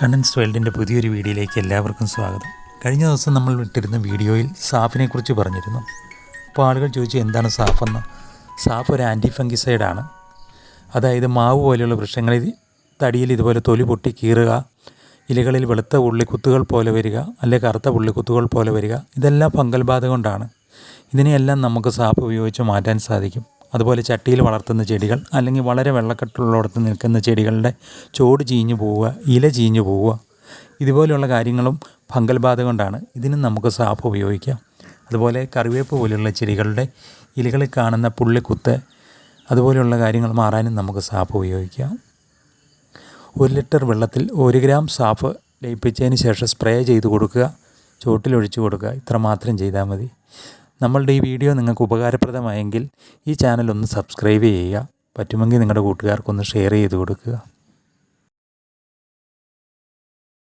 Contents വേൾഡിന്റെ പുതിയൊരു വീഡിയോയിലേക്ക് എല്ലാവർക്കും സ്വാഗതം. കഴിഞ്ഞ ദിവസം നമ്മൾ ഇട്ടിരുന്ന വീഡിയോയിൽ സാഫിനെ കുറിച്ച് പറഞ്ഞിരുന്നു. അപ്പോൾ ആളുകൾ ചോദിച്ചു എന്താണ് സാഫെന്ന്? സാഫ് ഒരു ആന്റി ഫംഗിസൈഡാണ് അതായത് മാവ് പോലെയുള്ള വൃക്ഷങ്ങളിൽ തടിയിൽ ഇതുപോലെ തൊലി പൊട്ടി കീറുക ഇലകളിൽ വെളുത്ത ഉള്ളിക്കുത്തുകൾ പോലെ വരിക അല്ലെ കറുത്ത ഉള്ളിക്കുത്തുകൾ പോലെ വരിക ഇതെല്ലാം ഫംഗൽ ബാധ കൊണ്ടാണ്. ഇതിനെയെല്ലാം നമുക്ക് സാപ്പ് ഉപയോഗിച്ച് മാറ്റാൻ സാധിക്കും. അതുപോലെ ചട്ടിയിൽ വളർത്തുന്ന ചെടികൾ അല്ലെങ്കിൽ വളരെ വെള്ളക്കെട്ടുള്ളിടത്ത് നിൽക്കുന്ന ചെടികളുടെ ചോട് ചീഞ്ഞു പോവുക ഇല ചീഞ്ഞു പോവുക ഇതുപോലെയുള്ള കാര്യങ്ങളും ഫംഗൽ ബാധ കൊണ്ടാണ് ഇതിനും നമുക്ക് സാപ്പ് ഉപയോഗിക്കാം. അതുപോലെ കറിവേപ്പ് പോലെയുള്ള ചെടികളുടെ ഇലകളിൽ കാണുന്ന പുള്ളിക്കുത്ത് അതുപോലെയുള്ള കാര്യങ്ങൾ മാറാനും നമുക്ക് സാപ്പ് ഉപയോഗിക്കാം. ഒരു ലിറ്റർ വെള്ളത്തിൽ ഒരു ഗ്രാം സാഫ് ലയിപ്പിച്ചതിന് ശേഷം സ്പ്രേ ചെയ്ത് കൊടുക്കുക ചോട്ടിലൊഴിച്ച് കൊടുക്കുക ഇത്ര മാത്രം ചെയ്താൽ മതി. നമ്മളുടെ ഈ വീഡിയോ നിങ്ങൾക്ക് ഉപകാരപ്രദമായെങ്കിൽ ഈ ചാനൽ ഒന്ന് സബ്സ്ക്രൈബ് ചെയ്യുക. പറ്റുമെങ്കിൽ നിങ്ങളുടെ കൂട്ടുകാർക്കൊന്ന് ഷെയർ ചെയ്ത് കൊടുക്കുക.